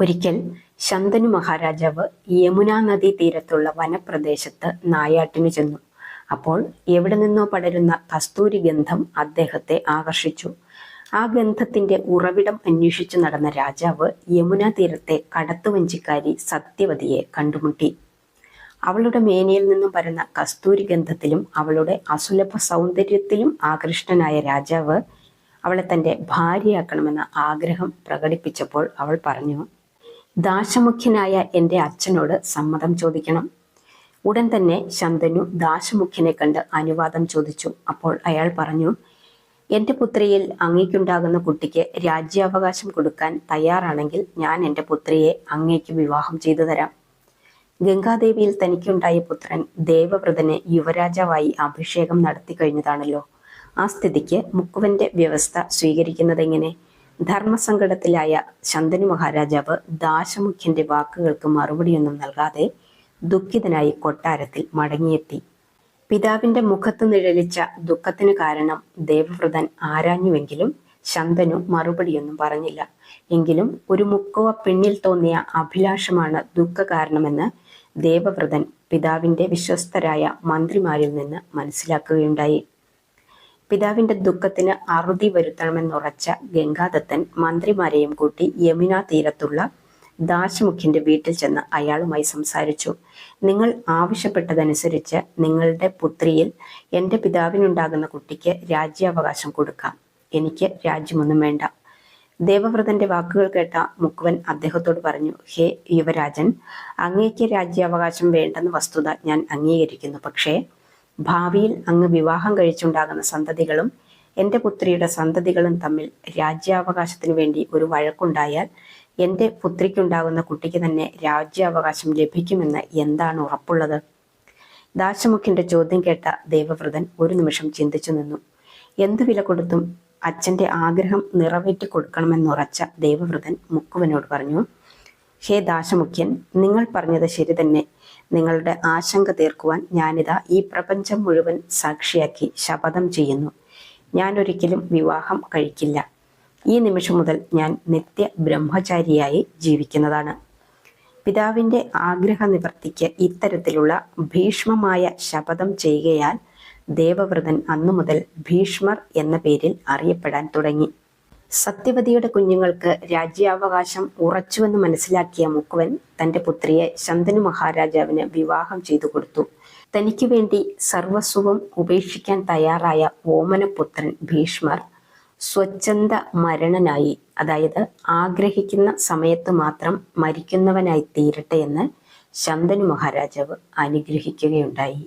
ഒരിക്കൽ ശന്തനു മഹാരാജാവ് യമുനാ നദീ തീരത്തുള്ള വനപ്രദേശത്ത് നായാട്ടിനു ചെന്നു. അപ്പോൾ എവിടെ നിന്നോ പടരുന്ന കസ്തൂരി ഗന്ധം അദ്ദേഹത്തെ ആകർഷിച്ചു. ആ ഗന്ധത്തിന്റെ ഉറവിടം അന്വേഷിച്ചു നടന്ന രാജാവ് യമുനാ തീരത്തെ കടത്തുവഞ്ചിക്കാരി സത്യവതിയെ കണ്ടുമുട്ടി. അവളുടെ മേനയിൽ നിന്നും പരന്ന കസ്തൂരി ഗന്ധത്തിലും അവളുടെ അസുലഭ സൗന്ദര്യത്തിലും ആകൃഷ്ടനായ രാജാവ് അവളെ തന്റെ ഭാര്യയാക്കണമെന്ന ആഗ്രഹം പ്രകടിപ്പിച്ചപ്പോൾ അവൾ പറഞ്ഞു ദാശമുഖ്യനായ എന്റെ അച്ഛനോട് സമ്മതം ചോദിക്കണം. ഉടൻ തന്നെ ശന്തനു ദാശമുഖ്യനെ കണ്ട് അനുവാദം ചോദിച്ചു. അപ്പോൾ അയാൾ പറഞ്ഞു എന്റെ പുത്രിയിൽ അങ്ങേക്കുണ്ടാകുന്ന കുട്ടിക്ക് രാജ്യാവകാശം കൊടുക്കാൻ തയ്യാറാണെങ്കിൽ ഞാൻ എന്റെ പുത്രിയെ അങ്ങേക്ക് വിവാഹം ചെയ്തു തരാം. ഗംഗാദേവിയിൽ തനിക്കുണ്ടായ പുത്രൻ ദേവവ്രതനെ യുവരാജാവായി അഭിഷേകം നടത്തി കഴിഞ്ഞതാണല്ലോ. ആ സ്ഥിതിക്ക് മുക്കുവന്റെ വ്യവസ്ഥ സ്വീകരിക്കുന്നതെങ്ങനെ? ധർമ്മസങ്കടത്തിലായ ശന്തനു മഹാരാജാവ് ദാശമുഖ്യന്റെ വാക്കുകൾക്ക് മറുപടിയൊന്നും നൽകാതെ ദുഃഖിതനായി കൊട്ടാരത്തിൽ മടങ്ങിയെത്തി. പിതാവിന്റെ മുഖത്ത് നിഴലിച്ച ദുഃഖത്തിന് കാരണം ദേവവ്രതൻ ആരാഞ്ഞുവെങ്കിലും ശന്തനു മറുപടിയൊന്നും പറഞ്ഞില്ല. എങ്കിലും ഒരു മുക്കുവ പെണ്ണിൽ തോന്നിയ അഭിലാഷമാണ് ദുഃഖ കാരണമെന്ന് ദേവവ്രതൻ പിതാവിന്റെ വിശ്വസ്തരായ മന്ത്രിമാരിൽ നിന്ന് മനസ്സിലാക്കുകയുണ്ടായി. പിതാവിന്റെ ദുഃഖത്തിന് അറുതി വരുത്തണമെന്നുറച്ച ഗംഗാദത്തൻ മന്ത്രിമാരെയും കൂട്ടി യമുന തീരത്തുള്ള ദാശമുഖ്യന്റെ വീട്ടിൽ ചെന്ന് അയാളുമായി സംസാരിച്ചു. നിങ്ങൾ ആവശ്യപ്പെട്ടതനുസരിച്ച് നിങ്ങളുടെ പുത്രിയിൽ എന്റെ പിതാവിനുണ്ടാകുന്ന കുട്ടിക്ക് രാജ്യാവകാശം കൊടുക്കാം. എനിക്ക് രാജ്യമൊന്നും വേണ്ട ദേവവ്രതന്റെ വാക്കുകൾ കേട്ട മുക്കുവൻ അദ്ദേഹത്തോട് പറഞ്ഞു ഹേ യുവരാജൻ അങ്ങേക്ക് രാജ്യാവകാശം വേണ്ടെന്ന വസ്തുത ഞാൻ അംഗീകരിക്കുന്നു. പക്ഷേ ഭാവിയിൽ അങ്ങ് വിവാഹം കഴിച്ചുണ്ടാകുന്ന സന്തതികളും എന്റെ പുത്രിയുടെ സന്തതികളും തമ്മിൽ രാജ്യാവകാശത്തിന് വേണ്ടി ഒരു വഴക്കുണ്ടായാൽ എന്റെ പുത്രിക്കുണ്ടാകുന്ന കുട്ടിക്ക് തന്നെ രാജ്യാവകാശം ലഭിക്കുമെന്ന് എന്താണ് ഉറപ്പുള്ളത്? ദാശമുഖിന്റെ ചോദ്യം കേട്ട ദേവവ്രതൻ ഒരു നിമിഷം ചിന്തിച്ചു നിന്നു. എന്തു വില കൊടുത്തും അച്ഛന്റെ ആഗ്രഹം നിറവേറ്റി കൊടുക്കണമെന്നുറച്ച ദേവവ്രതൻ മുക്കുവനോട് പറഞ്ഞു ഹേ ദാശമുഖ്യൻ നിങ്ങൾ പറഞ്ഞത് ശരി തന്നെ. നിങ്ങളുടെ ആശങ്ക തീർക്കുവാൻ ഞാനിതാ ഈ പ്രപഞ്ചം മുഴുവൻ സാക്ഷിയാക്കി ശപഥം ചെയ്യുന്നു. ഞാൻ ഒരിക്കലും വിവാഹം കഴിക്കില്ല. ഈ നിമിഷം മുതൽ ഞാൻ നിത്യ ബ്രഹ്മചാരിയായി ജീവിക്കുന്നതാണ്. പിതാവിന്റെ ആഗ്രഹ നിവർത്തിക്ക് ഇത്തരത്തിലുള്ള ഭീഷ്മമായ ശപഥം ചെയ്യുകയാൽ ദേവവ്രതൻ അന്നു മുതൽ ഭീഷ്മർ എന്ന പേരിൽ അറിയപ്പെടാൻ തുടങ്ങി. സത്യവതിയുടെ കുഞ്ഞുങ്ങൾക്ക് രാജ്യാവകാശം ഉറച്ചുവെന്ന് മനസ്സിലാക്കിയ മുക്കുവൻ തന്റെ പുത്രിയെ ശന്തനു മഹാരാജാവിന് വിവാഹം ചെയ്തു കൊടുത്തു. തനിക്ക് വേണ്ടി സർവസ്വവും ഉപേക്ഷിക്കാൻ തയ്യാറായ ഓമനപുത്രൻ ഭീഷ്മർ സ്വച്ഛന്ത മരണനായി അതായത് ആഗ്രഹിക്കുന്ന സമയത്ത് മാത്രം മരിക്കുന്നവനായി തീരട്ടെ എന്ന് ശന്തനു മഹാരാജാവ് അനുഗ്രഹിക്കുകയുണ്ടായി.